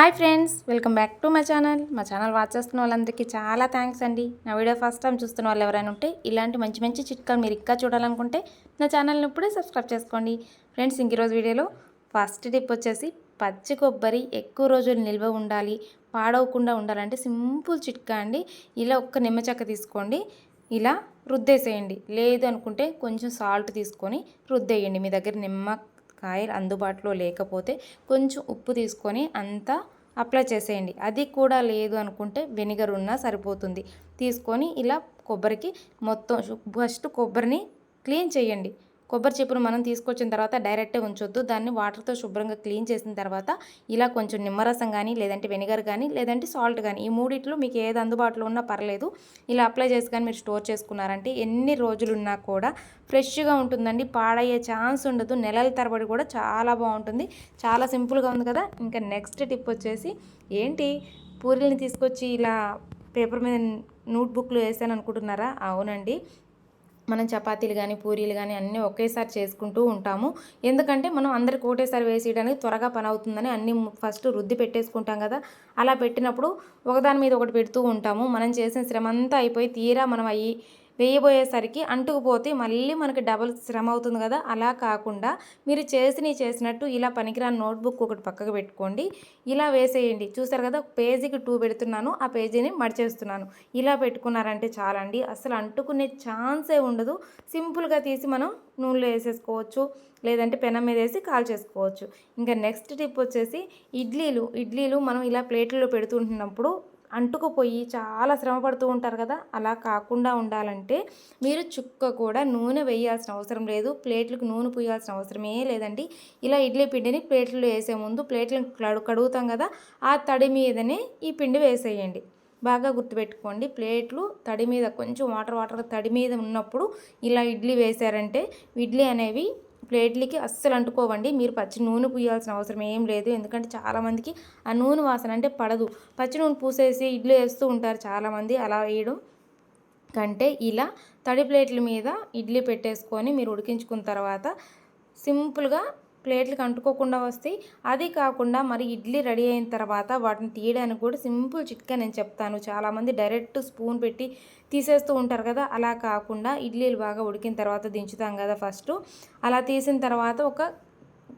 Hi friends welcome back to my channel. మా channel watch చేస్తున్న వాళ్ళందరికీ చాలా థ్యాంక్స్ అండి. నా వీడియో ఫస్ట్ టైం చూస్తున్న వాళ్ళు ఎవరైనా ఉంటే ఇలాంటి మంచి మంచి చిట్కాలు మీరు ఇంకా చూడాలనుకుంటే నా ఛానల్ని ఇప్పుడే సబ్స్క్రైబ్ చేసుకోండి. ఫ్రెండ్స్ ఇంక వీడియోలో ఫస్ట్ టిప్ వచ్చేసి పచ్చి కొబ్బరి ఎక్కువ రోజులు నిల్వ ఉండాలి పాడవకుండా ఉండాలంటే సింపుల్ చిట్కా అండి. ఇలా ఒక్క నిమ్మ చెక్క తీసుకోండి ఇలా రుద్దేసేయండి. లేదు అనుకుంటే కొంచెం సాల్ట్ తీసుకొని రుద్దేయండి. మీ దగ్గర నిమ్మ కాయలు అందుబాటులో లేకపోతే కొంచెం ఉప్పు తీసుకొని అంతా అప్లై చేసేయండి. అది కూడా లేదు అనుకుంటే వెనిగర్ ఉన్నా సరిపోతుంది. తీసుకొని ఇలా కొబ్బరికి మొత్తం ఫస్ట్ కొబ్బరిని క్లీన్ చేయండి. కొబ్బరి చెప్పును మనం తీసుకొచ్చిన తర్వాత డైరెక్టే ఉంచొద్దు. దాన్ని వాటర్తో శుభ్రంగా క్లీన్ చేసిన తర్వాత ఇలా కొంచెం నిమ్మరసం కానీ లేదంటే వెనిగర్ కానీ లేదంటే సాల్ట్ కానీ ఈ మూడిట్లో మీకు ఏది అందుబాటులో ఉన్నా పర్లేదు. ఇలా అప్లై చేసి కానీ మీరు స్టోర్ చేసుకున్నారంటే ఎన్ని రోజులున్నా కూడా ఫ్రెష్గా ఉంటుందండి. పాడయ్యే ఛాన్స్ ఉండదు. నెలల తరబడి కూడా చాలా బాగుంటుంది. చాలా సింపుల్గా ఉంది కదా! ఇంకా నెక్స్ట్ టిప్ వచ్చేసి ఏంటి? పూరీని తీసుకొచ్చి ఇలా పేపర్ మీద నోట్బుక్లు వేసాను అనుకుంటున్నారా? అవునండి. మనం చపాతీలు కానీ పూరీలు కానీ అన్నీ ఒకేసారి చేసుకుంటూ ఉంటాము. ఎందుకంటే మనం అందరికి ఒకటేసారి వేసేయడానికి త్వరగా పని అవుతుందని అన్నీ ఫస్ట్ రుద్ది పెట్టేసుకుంటాం కదా. అలా పెట్టినప్పుడు ఒకదాని మీద ఒకటి పెడుతూ ఉంటాము. మనం చేసిన శ్రమ అంతా అయిపోయి తీరా మనం అయ్యి వేయబోయేసరికి అంటుకుపోతే మళ్ళీ మనకి డబుల్ శ్రమ అవుతుంది కదా. అలా కాకుండా మీరు చేసినవి చేసినట్టు ఇలా పనికిరాని నోట్బుక్ ఒకటి పక్కకు పెట్టుకోండి. ఇలా వేసేయండి. చూసారు కదా పేజీకి టూ పెడుతున్నాను. ఆ పేజీని మడిచేస్తున్నాను. ఇలా పెట్టుకున్నారంటే చాలండి. అసలు అంటుకునే ఛాన్సే ఉండదు. సింపుల్గా తీసి మనం నూనెలో వేసేసుకోవచ్చు. లేదంటే పెనం మీద వేసి కాల్ చేసుకోవచ్చు. ఇంకా నెక్స్ట్ టిప్ వచ్చేసి ఇడ్లీలు. ఇడ్లీలు మనం ఇలా ప్లేట్లలో పెడుతుంటున్నప్పుడు అంటుకుపోయి చాలా శ్రమ పడుతూ ఉంటారు కదా. అలా కాకుండా ఉండాలంటే మీరు చుక్క కూడా నూనె వేయాల్సిన అవసరం లేదు. ప్లేట్లకు నూనె పూయాల్సిన అవసరమే లేదండి. ఇలా ఇడ్లీ పిండిని ప్లేట్లో వేసే ముందు ప్లేట్లను కడు కడుగుతాం కదా. ఆ తడి మీదనే ఈ పిండి వేసేయండి. బాగా గుర్తుపెట్టుకోండి. ప్లేట్లు తడి మీద కొంచెం వాటర్ వాటర్ తడి మీద ఉన్నప్పుడు ఇలా ఇడ్లీ వేసారంటే ఇడ్లీ అనేవి ప్లేట్లకి అస్సలు అంటుకోవండి. మీరు పచ్చి నూనె పూయాల్సిన అవసరం ఏం లేదు. ఎందుకంటే చాలామందికి ఆ నూనె వాసన అంటే పడదు. పచ్చి నూనె పూసేసి ఇడ్లీ వేస్తూ ఉంటారు చాలామంది. అలా వేయడం కంటే ఇలా తడి ప్లేట్ల మీద ఇడ్లీ పెట్టేసుకొని మీరు ఉడికించుకున్న తర్వాత సింపుల్గా ప్లేట్లకు అంటుకోకుండా వస్తాయి. అది కాకుండా మరి ఇడ్లీ రెడీ అయిన తర్వాత వాటిని తీయడానికి కూడా సింపుల్ చిట్కా నేను చెప్తాను. చాలామంది డైరెక్ట్ స్పూన్ పెట్టి తీసేస్తూ ఉంటారు కదా అలా కాకుండా ఇడ్లీలు బాగా ఉడికిన తర్వాత దించుతాం కదా ఫస్ట్. అలా తీసిన తర్వాత ఒక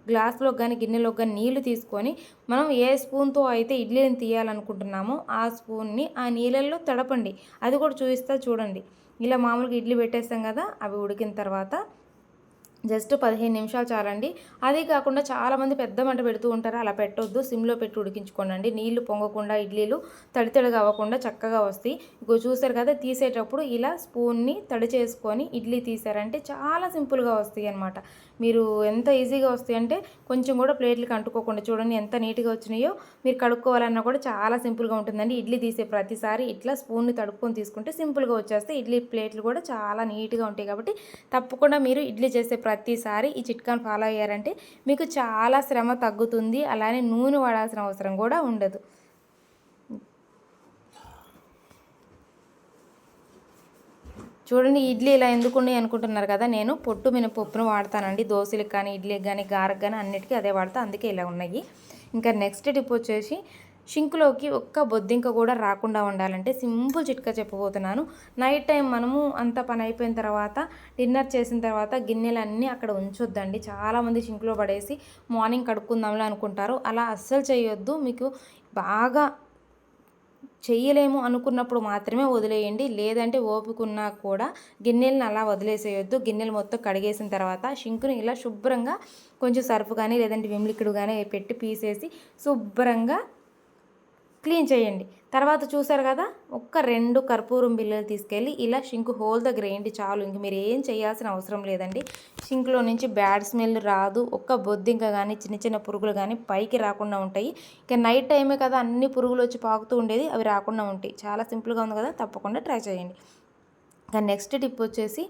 గ్లాస్లో కానీ గిన్నెలో కానీ నీళ్ళు తీసుకొని మనం ఏ స్పూన్తో అయితే ఇడ్లీని తీయాలనుకుంటున్నామో ఆ స్పూన్ని ఆ నీళ్ళల్లో తడపండి. అది కూడా చూపిస్తా చూడండి. ఇలా మామూలుగా ఇడ్లీ పెట్టేస్తాం కదా అవి ఉడికిన తర్వాత జస్ట్ పదిహేను నిమిషాలు చాలండి. అదే కాకుండా చాలామంది పెద్ద మంట పెడుతూ ఉంటారు అలా పెట్టొద్దు సిమ్లో పెట్టి ఉడికించుకోనండి. నీళ్ళు పొంగకుండా ఇడ్లీలు తడితడిగా అవ్వకుండా చక్కగా వస్తాయి. ఇంకో చూసారు కదా తీసేటప్పుడు ఇలా స్పూన్ని తడి చేసుకొని ఇడ్లీ తీసారంటే చాలా సింపుల్గా వస్తాయి అనమాట మీరు ఎంత ఈజీగా వస్తాయి అంటే కొంచెం కూడా ప్లేట్లకి అంటుకోకుండా చూడండి ఎంత నీట్గా వచ్చినాయో. మీరు కడుక్కోవాలన్నా కూడా చాలా సింపుల్గా ఉంటుందండి. ఇడ్లీ తీసే ప్రతిసారి ఇట్లా స్పూన్ని తడుపుకొని తీసుకుంటే సింపుల్గా వచ్చేస్తే ఇడ్లీ ప్లేట్లు కూడా చాలా నీట్గా ఉంటాయి కాబట్టి తప్పకుండా మీరు ఇడ్లీ చేసే ప్రతిసారి ఈ చిట్కాను ఫాలో అయ్యారంటే మీకు చాలా శ్రమ తగ్గుతుంది. అలానే నూనె వాడాల్సిన అవసరం కూడా ఉండదు. చూడండి ఇడ్లీ ఇలా ఎందుకు ఉన్నాయి అనుకుంటున్నారు కదా. నేను పొట్టు మినపప్పును వాడతానండి. దోశలకు కానీ ఇడ్లీకి కానీ గారకు కానీ అన్నిటికీ అదే వాడతా. అందుకే ఇలా ఉన్నాయి. ఇంకా నెక్స్ట్ టిప్ వచ్చేసి షింక్లోకి ఒక్క బొద్దింక కూడా రాకుండా ఉండాలంటే సింపుల్ చిట్కా చెప్పబోతున్నాను. నైట్ టైం మనము అంత పని అయిపోయిన తర్వాత డిన్నర్ చేసిన తర్వాత గిన్నెలన్నీ అక్కడ ఉంచొద్దండి. చాలామంది షింక్లో పడేసి మార్నింగ్ కడుక్కుందాంలే అనుకుంటారు. అలా అస్సలు చేయొద్దు. మీకు బాగా చేయలేము అనుకున్నప్పుడు మాత్రమే వదిలేయండి. లేదంటే ఓపుకున్నా కూడా గిన్నెలను అలా వదిలేసేయొద్దు. గిన్నెలు మొత్తం కడిగేసిన తర్వాత షింకుని ఇలా శుభ్రంగా కొంచెం సర్ఫ్ కానీ లేదంటే విమ్లిక్విడ్ కానీ పెట్టి పీసేసి శుభ్రంగా క్లీన్ చేయండి. తర్వాత చూసారు కదా ఒక్క రెండు కర్పూరం బిల్లలు తీసుకెళ్ళి ఇలా షింక్ హోల్ దగ్గర ఏంటి చాలు. ఇంక మీరు ఏం చేయాల్సిన అవసరం లేదండి. షింక్లో నుంచి బ్యాడ్ స్మెల్ రాదు. ఒక్క బొద్దింక కానీ చిన్న చిన్న పురుగులు కానీ పైకి రాకుండా ఉంటాయి. ఇక నైట్ టైమే కదా అన్ని పురుగులు వచ్చి పాకుతూ ఉండేది అవి రాకుండా ఉంటాయి. చాలా సింపుల్గా ఉంది కదా తప్పకుండా ట్రై చేయండి. ఇక నెక్స్ట్ టిప్ వచ్చేసి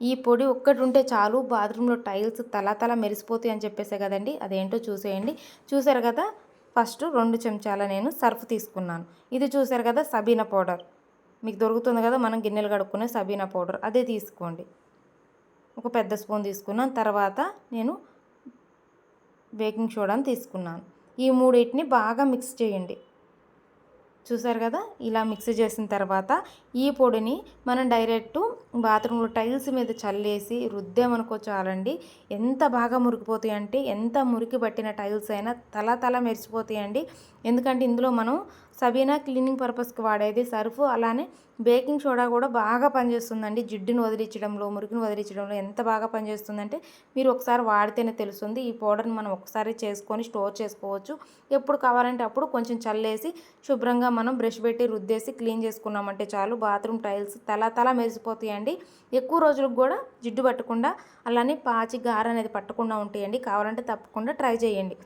ఈ పొడి ఒక్కటి ఉంటే చాలు బాత్రూంలో టైల్స్ తల తల మెరిసిపోతాయి అని చెప్పేసే కదండి. అదేంటో చూసేయండి. చూసారు కదా ఫస్ట్ రెండు చెంచాల నేను సర్ఫ్ తీసుకున్నాను. ఇది చూసారు కదా సబీనా పౌడర్. మీకు దొరుకుతుంది కదా మనం గిన్నెలు కడుక్కునే సబీనా పౌడర్. అదే తీసుకోండి. ఒక పెద్ద స్పూన్ తీసుకున్నాను. తర్వాత నేను బేకింగ్ సోడాని తీసుకున్నాను. ఈ మూడింటిని బాగా మిక్స్ చేయండి. చూసారు కదా? ఇలా మిక్స్ చేసిన తర్వాత ఈ పొడిని మనం డైరెక్ట్ బాత్రూంలో టైల్స్ మీద చల్లేసి రుద్దామనుకో చాలండి. ఎంత బాగా మురికిపోతాయంటే ఎంత మురికి పట్టిన టైల్స్ అయినా తల తల మెరిసిపోతాయండి ఎందుకంటే ఇందులో మనం సబీనా క్లీనింగ్ పర్పస్కి వాడేది సర్ఫ్. అలానే బేకింగ్ సోడా కూడా బాగా పనిచేస్తుందండి. జిడ్డును వదిలించడంలో మురికిని వదిలించడంలో ఎంత బాగా పనిచేస్తుందంటే మీరు ఒకసారి వాడితేనే తెలుస్తుంది. ఈ పౌడర్ని మనం ఒకసారి చేసుకొని స్టోర్ చేసుకోవచ్చు. ఎప్పుడు కావాలంటే అప్పుడు కొంచెం చల్లేసి శుభ్రంగా మనం బ్రష్ పెట్టి రుద్దేసి క్లీన్ చేసుకున్నామంటే చాలు. బాత్రూమ్ టైల్స్ తల తల మెరిసిపోతాయండి. ఎక్కువ రోజులకు కూడా జిడ్డు పట్టకుండా అలానే పాచి గార అనేది పట్టకుండా ఉంటాయండి. కావాలంటే తప్పకుండా ట్రై చేయండి.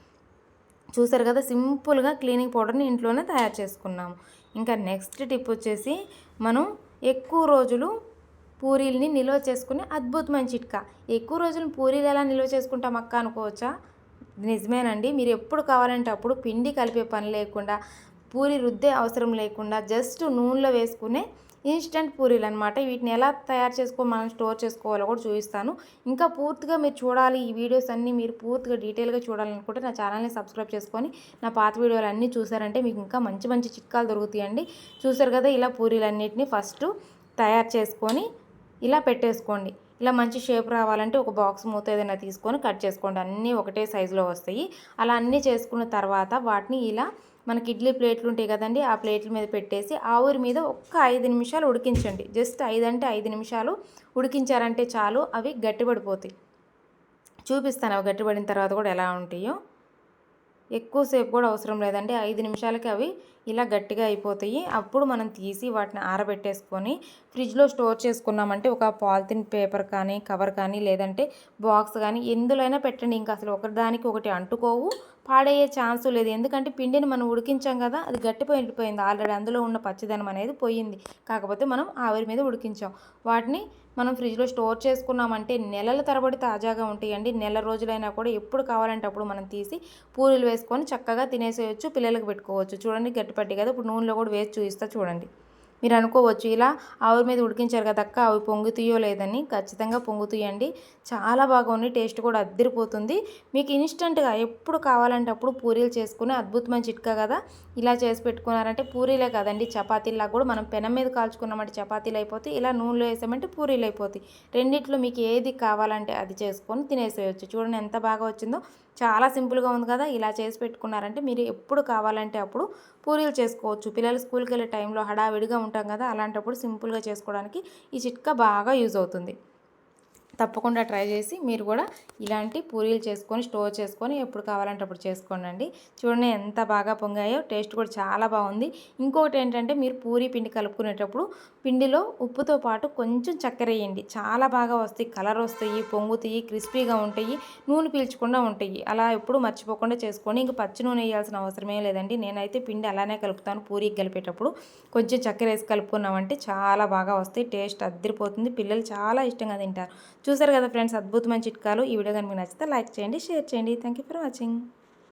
చూసారు కదా సింపుల్గా క్లీనింగ్ పౌడర్ని ఇంట్లోనే తయారు చేసుకున్నాము ఇంకా నెక్స్ట్ టిప్ వచ్చేసి మనం ఎక్కువ రోజులు పూరీల్ని నిల్వ చేసుకునే అద్భుతమైన చిట్కా. ఎక్కువ రోజులు పూరీలు ఎలా నిల్వ చేసుకుంటాం అక్క అనుకోవచ్చా? నిజమేనండి. మీరు ఎప్పుడు కావాలంటే అప్పుడు పిండి కలిపే పని లేకుండా పూరి రుద్దే అవసరం లేకుండా జస్ట్ నూనెలో వేసుకునే ఇన్స్టెంట్ పూరీలు అనమాట వీటిని ఎలా తయారు చేసుకో మనం స్టోర్ చేసుకోవాలో కూడా చూపిస్తాను. ఇంకా పూర్తిగా మీరు చూడాలి ఈ వీడియోస్ అన్నీ మీరు పూర్తిగా డీటెయిల్గా చూడాలనుకుంటే నా ఛానల్ని సబ్స్క్రైబ్ చేసుకొని నా పాత వీడియోలు అన్నీ చూసారంటే మీకు ఇంకా మంచి మంచి చిట్కాలు దొరుకుతాయండి. చూసారు కదా ఇలా పూరీలన్నిటిని ఫస్ట్ తయారు చేసుకొని ఇలా పెట్టేసుకోండి. ఇలా మంచి షేప్ రావాలంటే ఒక బాక్స్ మూత ఏదైనా తీసుకొని కట్ చేసుకోండి. అన్నీ ఒకటే సైజులో వస్తాయి. అలా అన్నీ చేసుకున్న తర్వాత వాటిని ఇలా మనకి ఇడ్లీ ప్లేట్లు ఉంటాయి కదండి ఆ ప్లేట్ల మీద పెట్టేసి ఆవిరి మీద ఒక్క ఐదు నిమిషాలు ఉడికించండి. జస్ట్ ఐదు అంటే ఐదు నిమిషాలు ఉడికించారంటే చాలు అవి గట్టిపడిపోతాయి. చూపిస్తాను అవి గట్టిపడిన తర్వాత కూడా ఎలా ఉంటాయో. ఎక్కువసేపు కూడా అవసరం లేదండి ఐదు నిమిషాలకి అవి ఇలా గట్టిగా అయిపోతాయి. అప్పుడు మనం తీసి వాటిని ఆరబెట్టేసుకొని ఫ్రిడ్జ్లో స్టోర్ చేసుకున్నామంటే ఒక పాలిథిన్ పేపర్ కానీ కవర్ కానీ లేదంటే బాక్స్ కానీ ఎందులో పెట్టండి. ఇంకా అసలు ఒకదానికి ఒకటి అంటుకోవు పాడయ్యే ఛాన్స్ లేదు. ఎందుకంటే పిండిని మనం ఉడికించాం కదా అది గట్టిపోయిపోయింది ఆల్రెడీ అందులో ఉన్న పచ్చదనం అనేది పోయింది. కాకపోతే మనం ఆవిరి మీద ఉడికించాం. వాటిని మనం ఫ్రిడ్జ్లో స్టోర్ చేసుకున్నామంటే నెలల తరబడి తాజాగా ఉంటాయండి. నెల రోజులైనా కూడా ఎప్పుడు కావాలంటే అప్పుడు మనం తీసి పూరీలు వేసుకొని చక్కగా తినేసేయచ్చు పిల్లలకు పెట్టుకోవచ్చు. చూడండి గట్టిపట్టి కదా ఇప్పుడు నూనెలో కూడా వేసి చూపిస్తా చూడండి. మీరు అనుకోవచ్చు ఇలా ఆవిరి మీద ఉడికించారు కదా అక్క అవి పొంగుతాయో లేదని ఖచ్చితంగా పొంగుతాయండి. చాలా బాగుంది టేస్ట్ కూడా అద్దరిపోతుంది. మీకు ఇన్స్టెంట్గా ఎప్పుడు కావాలంటే అప్పుడు పూరీలు చేసుకుని అద్భుతమైన చిట్కా కదా. ఇలా చేసి పెట్టుకున్నారంటే పూరీలే కదండి. చపాతీలా కూడా మనం పెనం మీద కాల్చుకున్నామంటే చపాతీలు అయిపోతాయి ఇలా నూనెలో వేసామంటే పూరీలు అయిపోతాయి. రెండిట్లో మీకు ఏది కావాలంటే అది చేసుకొని తినేసేయచ్చు. చూడండి ఎంత బాగా వచ్చిందో. చాలా సింపుల్గా ఉంది కదా ఇలా చేసి పెట్టుకున్నారంటే మీరు ఎప్పుడు కావాలంటే అప్పుడు పూరీలు చేసుకోవచ్చు. పిల్లలు స్కూల్కి వెళ్ళే టైంలో హడావిడిగా ఉంటాం కదా అలాంటప్పుడు సింపుల్గా చేసుకోవడానికి ఈ చిట్కా బాగా యూజ్ అవుతుంది. తప్పకుండా ట్రై చేసి మీరు కూడా ఇలాంటి పూరీలు చేసుకొని స్టోర్ చేసుకొని ఎప్పుడు కావాలంటే అప్పుడు చేసుకోండి చూడండి ఎంత బాగా పొంగాయో టేస్ట్ కూడా చాలా బాగుంది. ఇంకొకటి ఏంటంటే మీరు పూరీ పిండి కలుపుకునేటప్పుడు పిండిలో ఉప్పుతో పాటు కొంచెం చక్కెర వేయండి. చాలా బాగా వస్తాయి కలర్ వస్తాయి పొంగుతాయి క్రిస్పీగా ఉంటాయి నూనె పీల్చకుండా ఉంటాయి. అలా ఎప్పుడు మర్చిపోకుండా చేసుకొని ఇంక పచ్చి నూనె వేయాల్సిన అవసరమే లేదండి. నేనైతే పిండి అలానే కలుపుతాను పూరీకి కలిపేటప్పుడు. కొంచెం చక్కెర వేసి కలుపుకున్నామంటే చాలా బాగా వస్తాయి టేస్ట్ అద్దరిపోతుంది. పిల్లలు చాలా ఇష్టంగా తింటారు. చూసారు కదా ఫ్రెండ్స్ అద్భుతమైన చిట్కాలు. ఈ వీడియో కానీ మీకు నచ్చితే లైక్ చేయండి షేర్ చేయండి. Thank you for watching